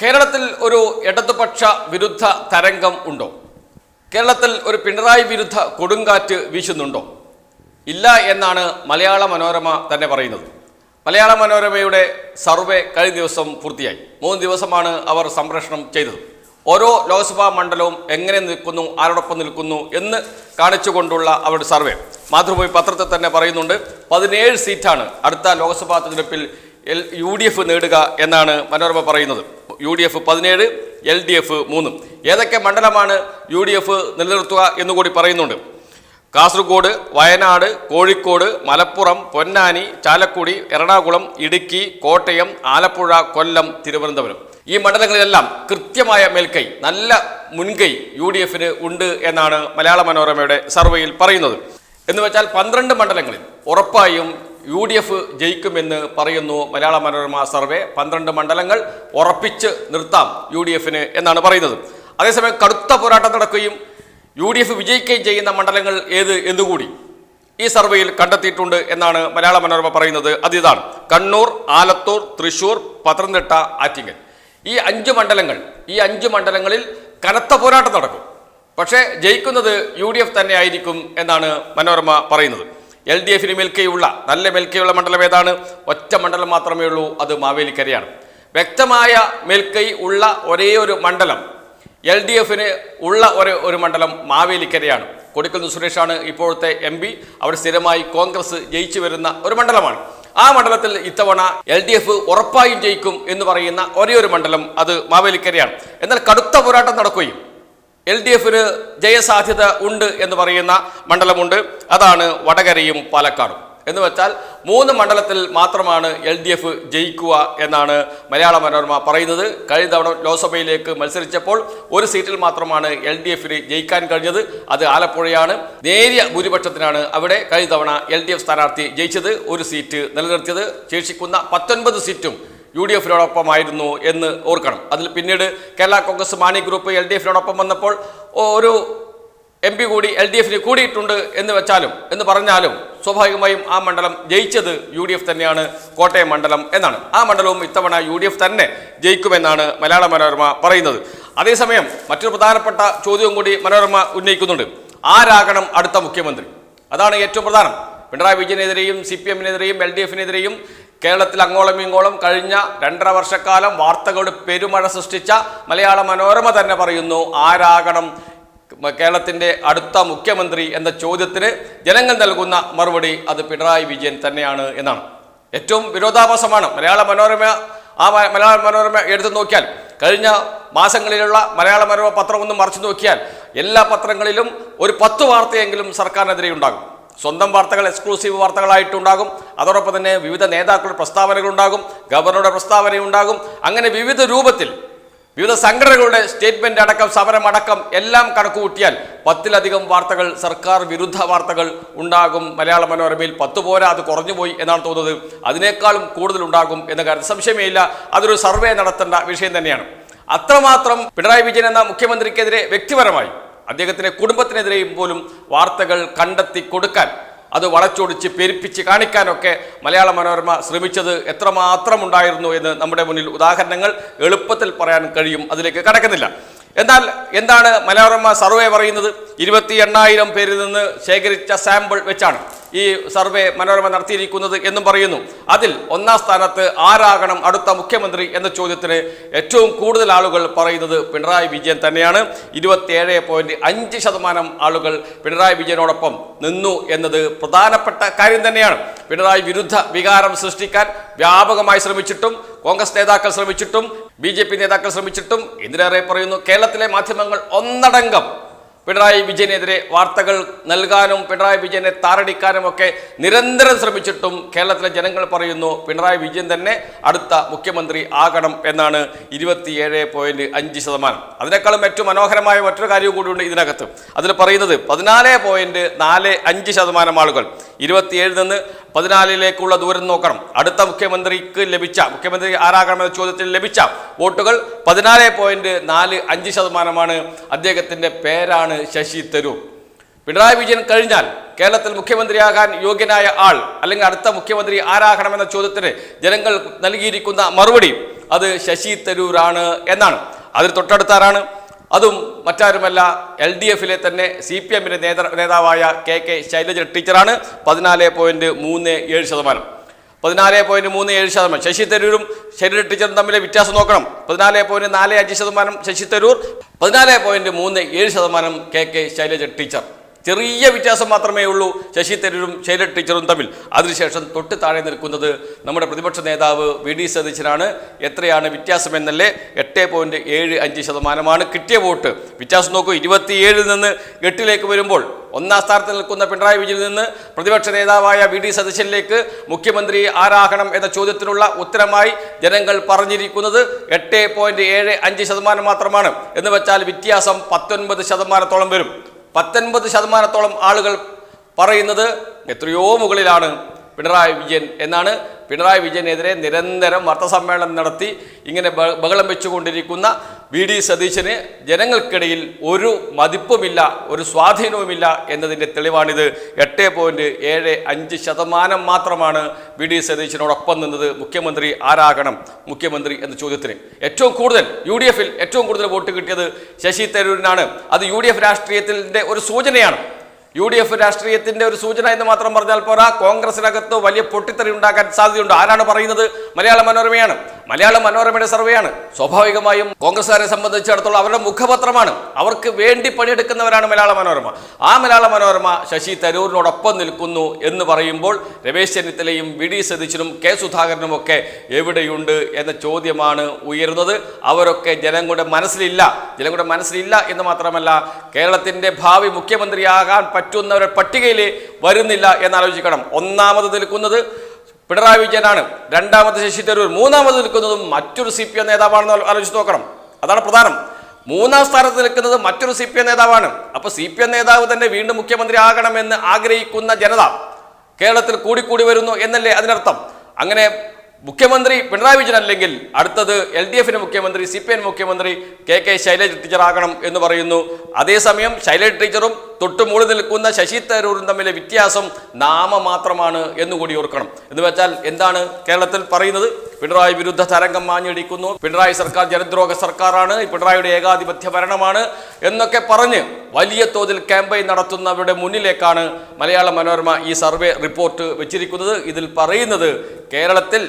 കേരളത്തിൽ ഒരു ഇടതുപക്ഷ വിരുദ്ധ തരംഗം ഉണ്ടോ? കേരളത്തിൽ ഒരു പിണറായി വിരുദ്ധ കൊടുങ്കാറ്റ് വീശുന്നുണ്ടോ? ഇല്ല എന്നാണ് മലയാള മനോരമ തന്നെ പറയുന്നത്. മലയാള മനോരമയുടെ സർവേ കഴിഞ്ഞ ദിവസം പൂർത്തിയായി. മൂന്ന് ദിവസമാണ് അവർ സംപ്രേഷണം ചെയ്തത്. ഓരോ ലോക്സഭാ മണ്ഡലവും എങ്ങനെ നിൽക്കുന്നു ആരോടൊപ്പം നിൽക്കുന്നു എന്ന് കാണിച്ചുകൊണ്ടുള്ള അവരുടെ സർവേ. മാതൃഭൂമി പത്രത്തിൽ തന്നെ പറയുന്നുണ്ട് പതിനേഴ് സീറ്റാണ് അടുത്ത ലോക്സഭാ തെരഞ്ഞെടുപ്പിൽ യു ഡി എഫ് നേടുക എന്നാണ് മനോരമ പറയുന്നത്. യു ഡി എഫ് പതിനേഴ് എൽ ഡി എഫ് മൂന്നും. ഏതൊക്കെ മണ്ഡലമാണ് യു ഡി എഫ് നിലനിർത്തുക എന്നുകൂടി പറയുന്നുണ്ട്. കാസർഗോഡ് വയനാട് കോഴിക്കോട് മലപ്പുറം പൊന്നാനി ചാലക്കുടി എറണാകുളം ഇടുക്കി കോട്ടയം ആലപ്പുഴ കൊല്ലം തിരുവനന്തപുരം. ഈ മണ്ഡലങ്ങളിലെല്ലാം കൃത്യമായ മേൽക്കൈ നല്ല മുൻകൈ യു ഡി എഫിന് ഉണ്ട് എന്നാണ് മലയാള മനോരമയുടെ സർവേയിൽ പറയുന്നത്. എന്ന് വെച്ചാൽ പന്ത്രണ്ട് മണ്ഡലങ്ങളിൽ ഉറപ്പായും യു ഡി എഫ് ജയിക്കുമെന്ന് പറയുന്നു മലയാള മനോരമ സർവേ. പന്ത്രണ്ട് മണ്ഡലങ്ങൾ ഉറപ്പിച്ച് നിർത്താം യു ഡി എഫിന് എന്നാണ് പറയുന്നത്. അതേസമയം കടുത്ത പോരാട്ടം നടക്കുകയും യു ഡി എഫ് വിജയിക്കുകയും ചെയ്യുന്ന മണ്ഡലങ്ങൾ ഏത് എന്നുകൂടി ഈ സർവേയിൽ കണ്ടെത്തിയിട്ടുണ്ട് എന്നാണ് മലയാള മനോരമ പറയുന്നത്. അത് ഇതാണ്. കണ്ണൂർ ആലത്തൂർ തൃശൂർ പത്തനംതിട്ട ആറ്റിങ്ങൽ. ഈ അഞ്ച് മണ്ഡലങ്ങൾ ഈ അഞ്ച് മണ്ഡലങ്ങളിൽ കനത്ത പോരാട്ടം നടക്കും. പക്ഷേ ജയിക്കുന്നത് യു ഡി എഫ് തന്നെ ആയിരിക്കും എന്നാണ് മനോരമ പറയുന്നത്. എൽ ഡി എഫിന് മേൽക്കൈയുള്ള നല്ല മേൽക്കൈയുള്ള മണ്ഡലം ഏതാണ്? ഒറ്റ മണ്ഡലം മാത്രമേ ഉള്ളൂ അത് മാവേലിക്കരയാണ്. വ്യക്തമായ മെൽക്കൈ ഉള്ള ഒരേ ഒരു മണ്ഡലം എൽ ഡി എഫിന് ഉള്ള ഒരു ഒരു മണ്ഡലം മാവേലിക്കരയാണ്. കൊടിക്കുന്ന് സുരേഷാണ് ഇപ്പോഴത്തെ എം പി. അവർ സ്ഥിരമായി കോൺഗ്രസ് ജയിച്ചു വരുന്ന ഒരു മണ്ഡലമാണ്. ആ മണ്ഡലത്തിൽ ഇത്തവണ എൽ ഡി എഫ് ഉറപ്പായും ജയിക്കും എന്ന് പറയുന്ന ഒരേ ഒരു മണ്ഡലം അത് മാവേലിക്കരയാണ്. എന്നാൽ കടുത്ത പോരാട്ടം നടക്കുകയും എൽ ഡി എഫിന് ജയസാധ്യത ഉണ്ട് എന്ന് പറയുന്ന മണ്ഡലമുണ്ട്. അതാണ് വടകരയും പാലക്കാടും. എന്ന് വെച്ചാൽ മൂന്ന് മണ്ഡലത്തിൽ മാത്രമാണ് എൽ ഡി എഫ് ജയിക്കുക എന്നാണ് മലയാള മനോരമ പറയുന്നത്. കഴിഞ്ഞ തവണ ലോക്സഭയിലേക്ക് മത്സരിച്ചപ്പോൾ ഒരു സീറ്റിൽ മാത്രമാണ് എൽ ഡി എഫിന് ജയിക്കാൻ കഴിഞ്ഞത്. അത് ആലപ്പുഴയാണ്. നേരിയ ഭൂരിപക്ഷത്തിനാണ് അവിടെ കഴിഞ്ഞ തവണ എൽ ഡി എഫ് സ്ഥാനാർത്ഥി ജയിച്ചത്. ഒരു സീറ്റ് നിലനിർത്തിയത്. ശേഷിക്കുന്ന പത്തൊൻപത് സീറ്റും യു ഡി എഫിനോടൊപ്പമായിരുന്നു എന്ന് ഓർക്കണം. അതിൽ പിന്നീട് Kerala Congress Mani group L D എഫിനോടൊപ്പം വന്നപ്പോൾ ഒരു എം പി കൂടി എൽ ഡി എഫിന് കൂടിയിട്ടുണ്ട് എന്ന് വെച്ചാലും എന്ന് പറഞ്ഞാലും സ്വാഭാവികമായും ആ മണ്ഡലം ജയിച്ചത് യു ഡി എഫ് തന്നെയാണ് കോട്ടയം മണ്ഡലം എന്നാണ്. ആ മണ്ഡലവും ഇത്തവണ യു ഡി എഫ് തന്നെ ജയിക്കുമെന്നാണ് മലയാള മനോരമ പറയുന്നത്. അതേസമയം മറ്റൊരു പ്രധാനപ്പെട്ട ചോദ്യവും കൂടി മനോരമ ഉന്നയിക്കുന്നുണ്ട്. ആരാകണം അടുത്ത മുഖ്യമന്ത്രി? അതാണ് ഏറ്റവും പ്രധാനം. പിണറായി വിജയനെതിരെയും സി പി എമ്മിനെതിരെയും എൽ ഡി എഫിനെതിരെയും കേരളത്തിൽ അങ്ങോളം ഇങ്ങോളം കഴിഞ്ഞ രണ്ടര വർഷക്കാലം വാർത്തകളുടെ പെരുമഴ സൃഷ്ടിച്ച മലയാള മനോരമ തന്നെ പറയുന്നു ആരാകണം കേരളത്തിന്റെ അടുത്ത മുഖ്യമന്ത്രി എന്ന ചോദ്യത്തിന് ജനങ്ങൾ നൽകുന്ന മറുപടി അത് പിണറായി വിജയൻ തന്നെയാണ് എന്നാണ്. ഏറ്റവും വിരോധാഭാസമാണ് മലയാള മനോരമ ആ മലയാള മനോരമ എടുത്തു നോക്കിയാൽ. കഴിഞ്ഞ മാസങ്ങളിലുള്ള മലയാള മനോരമ പത്രം ഒന്ന് മറിച്ചു നോക്കിയാൽ എല്ലാ പത്രങ്ങളിലും ഒരു പത്ത് വാർത്തയെങ്കിലും സർക്കാരിനെതിരെ ഉണ്ടാകും. സ്വന്തം വാർത്തകൾ എക്സ്ക്ലൂസീവ് വാർത്തകളായിട്ടുണ്ടാകും. അതോടൊപ്പം തന്നെ വിവിധ നേതാക്കളുടെ പ്രസ്താവനകളുണ്ടാകും ഗവർണറുടെ പ്രസ്താവനയുണ്ടാകും. അങ്ങനെ വിവിധ രൂപത്തിൽ വിവിധ സംഘടനകളുടെ സ്റ്റേറ്റ്മെന്റ് അടക്കം സമരം അടക്കം എല്ലാം കണക്കുകൂട്ടിയാൽ പത്തിലധികം വാർത്തകൾ സർക്കാർ വിരുദ്ധ വാർത്തകൾ ഉണ്ടാകും. മലയാള മനോരമയിൽ പത്ത് പോരാ അത് കുറഞ്ഞു പോയി എന്നാണ് തോന്നുന്നത്. അതിനേക്കാളും കൂടുതൽ ഉണ്ടാകും എന്ന കാര്യം സംശയമേ ഇല്ല അതൊരു സർവേ നടത്തേണ്ട വിഷയം തന്നെയാണ്. അത്രമാത്രം പിണറായി വിജയൻ എന്ന മുഖ്യമന്ത്രിക്കെതിരെ വ്യക്തിപരമായി അദ്ദേഹത്തിന്റെ കുടുംബത്തിനെതിരെയും പോലും വാർത്തകൾ കണ്ടെത്തി കൊടുക്കാൻ അത് വളച്ചൊടിച്ച് പെരുപ്പിച്ച് കാണിക്കാനൊക്കെ മലയാള മനോരമ ശ്രമിച്ചത് എത്രമാത്രം ഉണ്ടായിരുന്നു എന്ന് നമ്മുടെ മുന്നിൽ ഉദാഹരണങ്ങൾ എളുപ്പത്തിൽ പറയാൻ കഴിയും. അതിലേക്ക് കടക്കുന്നില്ല. എന്നാൽ എന്താണ് മനോരമ സർവേ പറയുന്നത്? ഇരുപത്തി എണ്ണായിരം പേരിൽ നിന്ന് ശേഖരിച്ച സാമ്പിൾ വെച്ചാണ് ഈ സർവേ മനോരമ നടത്തിയിരിക്കുന്നത് എന്നും പറയുന്നു. അതിൽ ഒന്നാം സ്ഥാനത്ത് ആരാകണം അടുത്ത മുഖ്യമന്ത്രി എന്ന ചോദ്യത്തിന് ഏറ്റവും കൂടുതൽ ആളുകൾ പറയുന്നത് പിണറായി വിജയൻ തന്നെയാണ്. ഇരുപത്തിയേഴ് പോയിന്റ് അഞ്ച് ശതമാനം ആളുകൾ പിണറായി വിജയനോടൊപ്പം നിന്നു എന്നത് പ്രധാനപ്പെട്ട കാര്യം തന്നെയാണ്. പിണറായി വിരുദ്ധ വികാരം സൃഷ്ടിക്കാൻ വ്യാപകമായി ശ്രമിച്ചിട്ടും കോൺഗ്രസ് നേതാക്കൾ ശ്രമിച്ചിട്ടും ബി ജെ പി നേതാക്കൾ ശ്രമിച്ചിട്ടും എന്തിനേറെ പറയുന്നു കേരളത്തിലെ മാധ്യമങ്ങൾ ഒന്നടങ്കം പിണറായി വിജയനെതിരെ വാർത്തകൾ നൽകാനും പിണറായി വിജയനെ താറടിക്കാനും ഒക്കെ നിരന്തരം ശ്രമിച്ചിട്ടും കേരളത്തിലെ ജനങ്ങൾ പറയുന്നു പിണറായി വിജയൻ തന്നെ അടുത്ത മുഖ്യമന്ത്രി ആകണം എന്നാണ് ഇരുപത്തിയേഴ് പോയിന്റ് അഞ്ച് ശതമാനം. അതിനേക്കാളും ഏറ്റവും മനോഹരമായ മറ്റൊരു കാര്യവും കൂടിയുണ്ട് ഇതിനകത്ത്. അതിൽ പറയുന്നത് പതിനാല് പോയിന്റ് നാല് അഞ്ച് ശതമാനം ആളുകൾ. ഇരുപത്തിയേഴിൽ നിന്ന് പതിനാലിലേക്കുള്ള ദൂരം നോക്കണം. അടുത്ത മുഖ്യമന്ത്രിക്ക് ലഭിച്ച മുഖ്യമന്ത്രി ആരാകണമെന്ന ചോദ്യത്തിൽ ലഭിച്ച വോട്ടുകൾ പതിനാല് പോയിന്റ് നാല് അഞ്ച് ശതമാനമാണ്. അദ്ദേഹത്തിന്റെ പേരാണ് ശശി തരൂർ. പിണറായി വിജയൻ കഴിഞ്ഞാൽ കേരളത്തിൽ മുഖ്യമന്ത്രിയാകാൻ യോഗ്യനായ ആൾ അല്ലെങ്കിൽ അടുത്ത മുഖ്യമന്ത്രി ആരാകണമെന്ന ചോദ്യത്തിന് ജനങ്ങൾ നൽകിയിരിക്കുന്ന മറുപടി അത് ശശി തരൂരാണ് എന്നാണ്. അതിന് തൊട്ടടുത്താരാണ്? അതും മറ്റാരുമല്ല എൽ ഡി എഫിലെ തന്നെ സി പി എമ്മിന്റെ നേതൃ നേതാവായ കെ കെ ശൈലജ ടീച്ചറാണ്. പതിനാല് പോയിന്റ് മൂന്ന് ഏഴ് ശതമാനം. പതിനാല് പോയിന്റ് മൂന്ന് ഏഴ് ശതമാനം. ശശി തരൂരും ശൈലജ ടീച്ചറും തമ്മിലെ വ്യത്യാസം നോക്കണം. പതിനാല് പോയിന്റ് നാല് അഞ്ച് ശതമാനം ശശി തരൂർ. പതിനാല് പോയിന്റ് മൂന്ന് ഏഴ് ശതമാനം കെ കെ ശൈലജ ടീച്ചർ. ചെറിയ വ്യത്യാസം മാത്രമേ ഉള്ളൂ. ശശി തരൂരും ശൈല ടീച്ചറും തമ്മിൽ. അതിനുശേഷം തൊട്ട് താഴെ നിൽക്കുന്നത് നമ്മുടെ പ്രതിപക്ഷ നേതാവ് വി ഡി സതീശനാണ്. എത്രയാണ് വ്യത്യാസമെന്നല്ലേ? എട്ട് പോയിന്റ് ഏഴ് അഞ്ച് ശതമാനമാണ് കിട്ടിയ വോട്ട്. വ്യത്യാസം നോക്കൂ ഇരുപത്തിയേഴിൽ നിന്ന് എട്ടിലേക്ക് വരുമ്പോൾ ഒന്നാം സ്ഥാനത്ത് നിൽക്കുന്ന പിണറായി വിജയനിൽ നിന്ന് പ്രതിപക്ഷ നേതാവായ വി ഡി സതീശനിലേക്ക് മുഖ്യമന്ത്രി ആരാകണം എന്ന ചോദ്യത്തിനുള്ള ഉത്തരമായി ജനങ്ങൾ പറഞ്ഞിരിക്കുന്നത് എട്ട് പോയിന്റ് ഏഴ് അഞ്ച് ശതമാനം മാത്രമാണ്. എന്ന് വെച്ചാൽ വ്യത്യാസം പത്തൊൻപത് ശതമാനത്തോളം വരും. പത്തൊൻപത് ശതമാനത്തോളം ആളുകൾ പറയുന്നത് എത്രയോ മുകളിലാണ് പിണറായി വിജയൻ എന്നാണ് പിണറായി വിജയനെതിരെ നിരന്തരം വാർത്താസമ്മേളനം നടത്തി ഇങ്ങനെ ബഹളം വെച്ചുകൊണ്ടിരിക്കുന്ന വി ഡി സതീശന് ജനങ്ങൾക്കിടയിൽ ഒരു മതിപ്പുമില്ല ഒരു സ്വാധീനവുമില്ല എന്നതിന്റെ തെളിവാണിത്. എട്ട് പോയിന്റ് ഏഴ് അഞ്ച് ശതമാനം മാത്രമാണ് വി ഡി സതീശനോടൊപ്പം നിന്നത്. മുഖ്യമന്ത്രി ആരാകണം? മുഖ്യമന്ത്രി എന്ന ചോദ്യത്തിന്. ഏറ്റവും കൂടുതൽ യു ഡി എഫിൽ ഏറ്റവും കൂടുതൽ വോട്ട് കിട്ടിയത് ശശി തരൂരിനാണ്. അത് യു ഡി എഫ് രാഷ്ട്രീയത്തിന്റെ ഒരു സൂചനയാണ്. യു ഡി എഫ് രാഷ്ട്രീയത്തിന്റെ ഒരു സൂചന എന്ന് മാത്രം പറഞ്ഞാൽ പോരാ. കോൺഗ്രസിനകത്ത് വലിയ പൊട്ടിത്തെറി ഉണ്ടാക്കാൻ സാധ്യതയുണ്ട്. ആരാണ് പറയുന്നത്? മലയാള മനോരമയാണ്. മലയാള മനോരമയുടെ സർവേയാണ്. സ്വാഭാവികമായും കോൺഗ്രസ്സുകാരെ സംബന്ധിച്ചിടത്തോളം അവരുടെ മുഖപത്രമാണ്. അവർക്ക് വേണ്ടി പണിയെടുക്കുന്നവരാണ് മലയാള മനോരമ. ആ മലയാള മനോരമ ശശി തരൂരിനോടൊപ്പം നിൽക്കുന്നു എന്ന് പറയുമ്പോൾ രമേശ് ചെന്നിത്തലയും വി ഡി സതീശനും കെ സുധാകരനും ഒക്കെ എവിടെയുണ്ട് എന്ന ചോദ്യമാണ് ഉയരുന്നത്. അവരൊക്കെ ജനങ്ങളുടെ മനസ്സിലില്ല. ജനങ്ങളുടെ മനസ്സിലില്ല എന്ന് മാത്രമല്ല കേരളത്തിന്റെ ഭാവി മുഖ്യമന്ത്രിയാകാൻ പറ്റുന്നവരുടെ പട്ടികയിൽ വരുന്നില്ല എന്നാലോചിക്കണം. ഒന്നാമത് നിൽക്കുന്നത് പിണറായി വിജയനാണ്. രണ്ടാമത് ശശി തരൂർ. മൂന്നാമത് നിൽക്കുന്നതും മറ്റൊരു സി പി എം നേതാവാണെന്ന് ആലോചിച്ച് നോക്കണം. അതാണ് പ്രധാനം. മൂന്നാം സ്ഥാനത്ത് നിൽക്കുന്നത് മറ്റൊരു സി പി എം നേതാവാണ്. അപ്പോൾ സി പി എം നേതാവ് തന്നെ വീണ്ടും മുഖ്യമന്ത്രി ആകണമെന്ന് ആഗ്രഹിക്കുന്ന ജനത കേരളത്തിൽ കൂടിക്കൂടി വരുന്നു എന്നല്ലേ അതിനർത്ഥം? അങ്ങനെ മുഖ്യമന്ത്രി പിണറായി വിജയൻ അല്ലെങ്കിൽ അടുത്തത് എൽ ഡി എഫിന് മുഖ്യമന്ത്രി സി പി എൻ മുഖ്യമന്ത്രി കെ കെ ശൈലജ ടീച്ചറാകണം എന്ന് പറയുന്നു. അതേസമയം ശൈലജ ടീച്ചറും തൊട്ടു മുകളിൽ നിൽക്കുന്ന ശശി തരൂരും തമ്മിലെ വ്യത്യാസം നാമമാത്രമാണ് എന്നുകൂടി ഓർക്കണം. എന്ന് വെച്ചാൽ എന്താണ് കേരളത്തിൽ പറയുന്നത്? പിണറായി വിരുദ്ധ തരംഗം മാഞ്ഞടിക്കുന്നു. പിണറായി സർക്കാർ ജനദ്രോഹ സർക്കാരാണ്. പിണറായിയുടെ ഏകാധിപത്യ ഭരണമാണ് എന്നൊക്കെ പറഞ്ഞ് വലിയ തോതിൽ ക്യാമ്പയിൻ നടത്തുന്നവരുടെ മുന്നിലേക്കാണ് മലയാള മനോരമ ഈ സർവേ റിപ്പോർട്ട് വെച്ചിരിക്കുന്നത്. ഇതിൽ പറയുന്നത് കേരളത്തിൽ